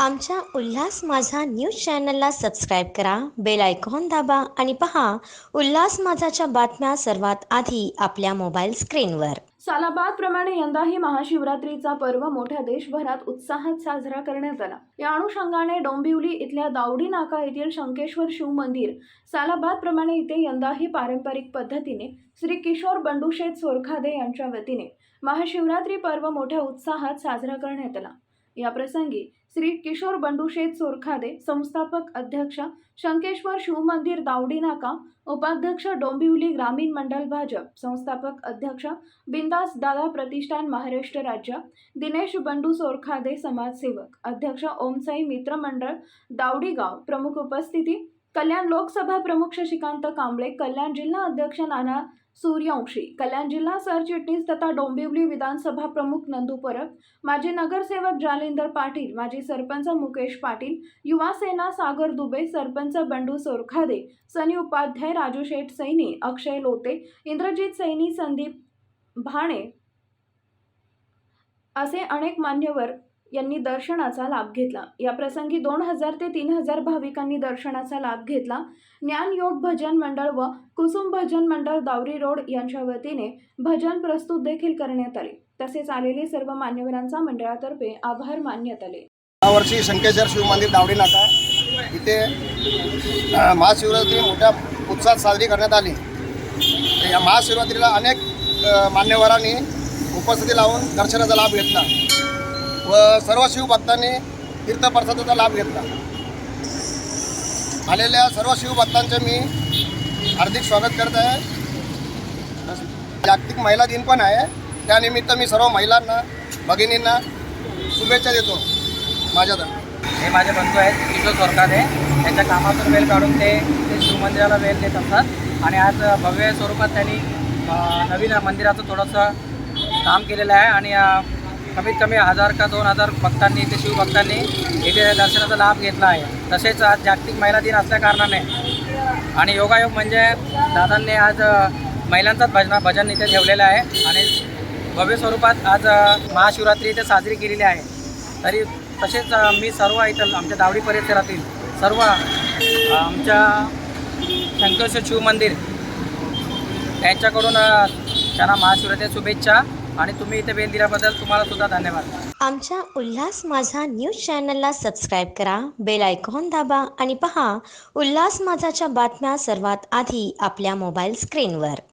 आमच्या उल्हास माझा न्यूज चॅनलला सबस्क्राईब करा बेल आयकॉन दाबा आणि पहा उल्हास माझाच्या बातम्या सर्वात आधी आपल्या मोबाईल स्क्रीनवर. सालाबाद प्रमाणे यंदाही महाशिवरात्रीचा पर्व मोठ्या देशभरात उत्साहात साजरा करण्यात आला. या अनुषंगाने डोंबिवली इथल्या दावडी नाका येथील शंकेश्वर शिव मंदिर सालाबाद प्रमाणे इथे यंदाही पारंपरिक पद्धतीने श्री किशोर बंडूशेठ सोरखादे यांच्या वतीने महाशिवरात्री पर्व मोठ्या उत्साहात साजरा करण्यात आला. याप्रसंगी श्री किशोर बंडूशेठ सोरखादे संस्थापक अध्यक्ष शंकेश्वर शिवमंदिर दावडी नाका उपाध्यक्ष डोंबिवली ग्रामीण मंडल भाजप संस्थापक अध्यक्ष बिंदास दादा प्रतिष्ठान महाराष्ट्र राज्य दिनेश बंडू सोरखादे समाजसेवक अध्यक्ष ओमसाई मित्र मंडळ दावडीगाव प्रमुख उपस्थिती कल्याण लोकसभा प्रमुख शशिकांत कांबळे कल्याण जिल्हा अध्यक्ष नाना सूर्यवंशी कल्याण जिल्हा सरचिटणीस तथा डोंबिवली विधानसभा प्रमुख नंदू परब माजी नगरसेवक जालिंदर पाटील माजी सरपंच मुकेश पाटील युवा सेना सागर दुबे सरपंच बंडू सोरखादे सनी उपाध्याय राजू शेठ सैनी अक्षय लोते इंद्रजित सैनी संदीप भाणे असे अनेक मान्यवर यांनी दर्शनाचा लाभ घेतला. या प्रसंगी दोन हजार ते तीन हजार भाविकांनी दर्शनाचा लाभ घेतला. ज्ञान योग भजन मंडळ व कुसुम भजन मंडळ दावरी रोड यांच्या वतीने भजन प्रस्तुत देखील करण्यात आले. तसेच आलेले सर्व मान्यवरांचा मंडळातर्फे आभार मानण्यात आले. यावर्षी शंकेश्वर शिवमंदिर दावडी नाका. इथे महाशिवरात्री मोठ्या उत्साहात साजरी करण्यात आली. या महाशिवरात्रीला अनेक मान्यवरांनी उपस्थिती लावून दर्शनाचा लाभ घेतला. व सर्व शिवभक्तांनी तीर्थप्रसादाचा लाभ घेतला. आलेल्या सर्व शिवभक्तांचे मी हार्दिक स्वागत करत आहे. जागतिक महिला दिन पण आहे. त्यानिमित्त मी सर्व महिलांना भगिनींना शुभेच्छा देतो. माझ्यातर्फे. हे माझे बंधू आहेत किशोर आहे. त्यांच्या कामातून वेळ काढून ते ते शिवमंदिराला वेळ देत असतात. आणि आज भव्य स्वरूपात त्यांनी नवीन मंदिराचं थोडंसं काम केलेलं आहे. आणि कमीत कमी हजार का दोन हजार भक्तांनी इथे शिवभक्तांनी इथे दर्शनाचा लाभ घेतला आहे. तसेच आज जागतिक महिला दिन असल्याकारणाने आणि योगायोग म्हणजे दादांनी आज महिलांचाच भजन भजन इथे ठेवलेलं आहे. आणि भव्य स्वरूपात आज महाशिवरात्री इथे साजरी केलेली आहे. तरी तसेच मी सर्व इथं आमच्या दावडी परिसरातील सर्व आमच्या शंकरेश्वर शिव मंदिर त्यांच्याकडून त्यांना महाशिवरात्री शुभेच्छा आणि तुम्ही इथे वेळ दिल्याबद्दल तुम्हाला सुद्धा धन्यवाद. आमच्या उल्हास माझा न्यूज चॅनलला सबस्क्राईब करा बेल आयकॉन दाबा आणि पहा उल्हास माझाच्या बातम्या सर्वात आधी आपल्या मोबाईल स्क्रीनवर.